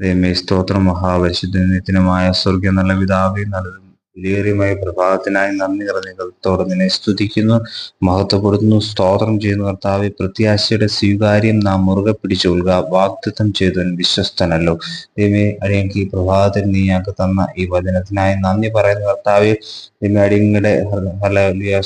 ദൈവമേ സ്തോത്രം. മഹാപരിശുദ്ധമായ സ്വർഗീയ നല്ല പിതാവി നല്ലതും വിലയേറിയമായ പ്രഭാതത്തിനായി നന്ദി നിറഞ്ഞ നിന്നെ സ്തുതിക്കുന്നു മഹത്വപ്പെടുത്തുന്നു സ്തോത്രം ചെയ്യുന്ന കർത്താവ്. പ്രത്യാശയുടെ സ്വീകാര്യം നാം മുറുകെ പിടിച്ചുകൊള്ളുക വാഗ്ദത്വം ചെയ്തവൻ വിശ്വസ്തനല്ലോ. ദൈവമേ അടിയങ്ങൾക്ക് പ്രഭാതത്തിൽ നീ ഞങ്ങൾക്ക് തന്ന ഈ വചനത്തിനായി നന്ദി പറയുന്ന കർത്താവ്. ദൈവമേ അടിയങ്ങളുടെ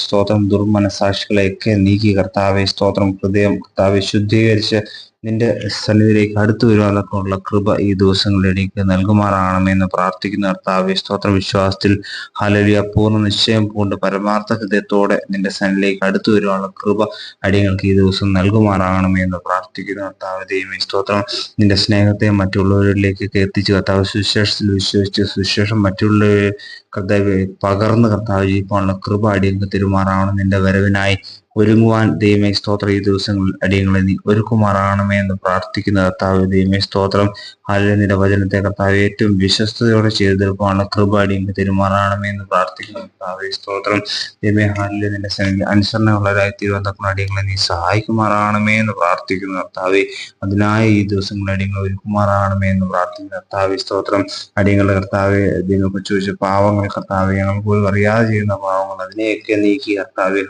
സ്തോത്രം ദുർമനസാക്ഷികളെയൊക്കെ നീക്കി കർത്താവെ. സ്തോത്രം ഹൃദയം കർത്താവെ ശുദ്ധീകരിച്ച് നിന്റെ സന്നിധിയിലേക്ക് അടുത്തു വരുവാനൊക്കെയുള്ള കൃപ ഈ ദിവസങ്ങളിൽ എനിക്ക് നൽകുമാറാകണമെന്ന് പ്രാർത്ഥിക്കുന്ന കർത്താവെ സ്തോത്ര. വിശ്വാസത്തിൽ ഹലലിയ പൂർണ നിശ്ചയം കൊണ്ട് പരമാർത്ഥ ഹൃദയത്തോടെ നിന്റെ സന്നിധിയിലേക്ക് അടുത്തു വരുവാനുള്ള കൃപ അടിയങ്ങൾക്ക് ഈ ദിവസം നൽകുമാറാകണമെന്ന് പ്രാർത്ഥിക്കുന്ന കർത്താവ് ദൈവമേ സ്തോത്രം. നിന്റെ സ്നേഹത്തെ മറ്റുള്ളവരിലേക്കൊക്കെ എത്തിച്ച് കർത്താവ് സുവിശേഷത്തിൽ വിശ്വസിച്ച് സുവിശേഷം മറ്റുള്ളവരെ കർത്താവ് പകർന്ന് കർത്താവ് ജീവിക്കാനുള്ള കൃപ അടിയങ്ങൾക്ക് തിരുമാറാവണം. നിന്റെ വരവിനായി ഒരുങ്ങുവാൻ ദൈവമേ സ്തോത്രം. ഈ ദിവസങ്ങളിൽ അടിയങ്ങളെ നീ ഒരുക്കുമാറാണമേ എന്ന് പ്രാർത്ഥിക്കുന്ന കർത്താവ് ദൈവമേ സ്തോത്രം. അല്ലെ നിന്റെ വചനത്തെ കർത്താവ് ഏറ്റവും വിശ്വസ്തയോടെ ചെയ്തു തീർക്കുവാനുള്ള കൃപ അടിയങ്ങൾക്ക് തിരുമാറാണമേ എന്ന് പ്രാർത്ഥിക്കുന്ന കർത്താവ് സ്തോത്രം. ദൈവമേ ഹാലിലെ നിന്റെ സന്നിധി അനുസരണമുള്ളവരായി തിരുവനന്തപുരം അടിയങ്ങളെ നീ സഹായിക്കുമാറാണമേ എന്ന് പ്രാർത്ഥിക്കുന്ന കർത്താവെ. അതിനായി ഈ ദിവസങ്ങളിൽ അടിയങ്ങൾ ഒരുക്കുമാറാണമേ എന്ന് പ്രാർത്ഥിക്കുന്ന കർത്താവ് സ്തോത്രം. അടിയങ്ങളുടെ കർത്താവെ ദൈവം ചോദിച്ച പാവങ്ങൾ കർത്താവെ ഞങ്ങൾ പോലും അറിയാതെ ചെയ്യുന്ന പാവങ്ങൾ അതിനെയൊക്കെ നീക്കി കർത്താവെ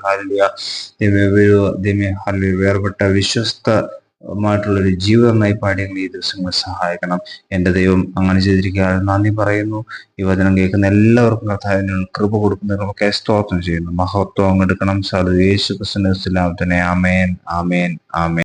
ഹാലിയ വേർപെട്ട വിശ്വസ്ത മായിട്ടുള്ള ഒരു ജീവിതം നയിപ്പാടിയങ്ങൾ ഈ ദിവസങ്ങൾ സഹായിക്കണം. എന്റെ ദൈവം അങ്ങനെ ചെയ്തിരിക്കാതെ നന്ദി പറയുന്നു. ഈ വചനം കേൾക്കുന്ന എല്ലാവർക്കും കർത്താവിനുള്ള കൃപ കൊടുക്കുന്ന. നമുക്ക് സ്തോത്രം ചെയ്യുന്നു. മഹത്വം എടുക്കണം. സാധു യേശു ക്രിസ്തുവിനെ ആമേൻ ആമേൻ ആമേൻ.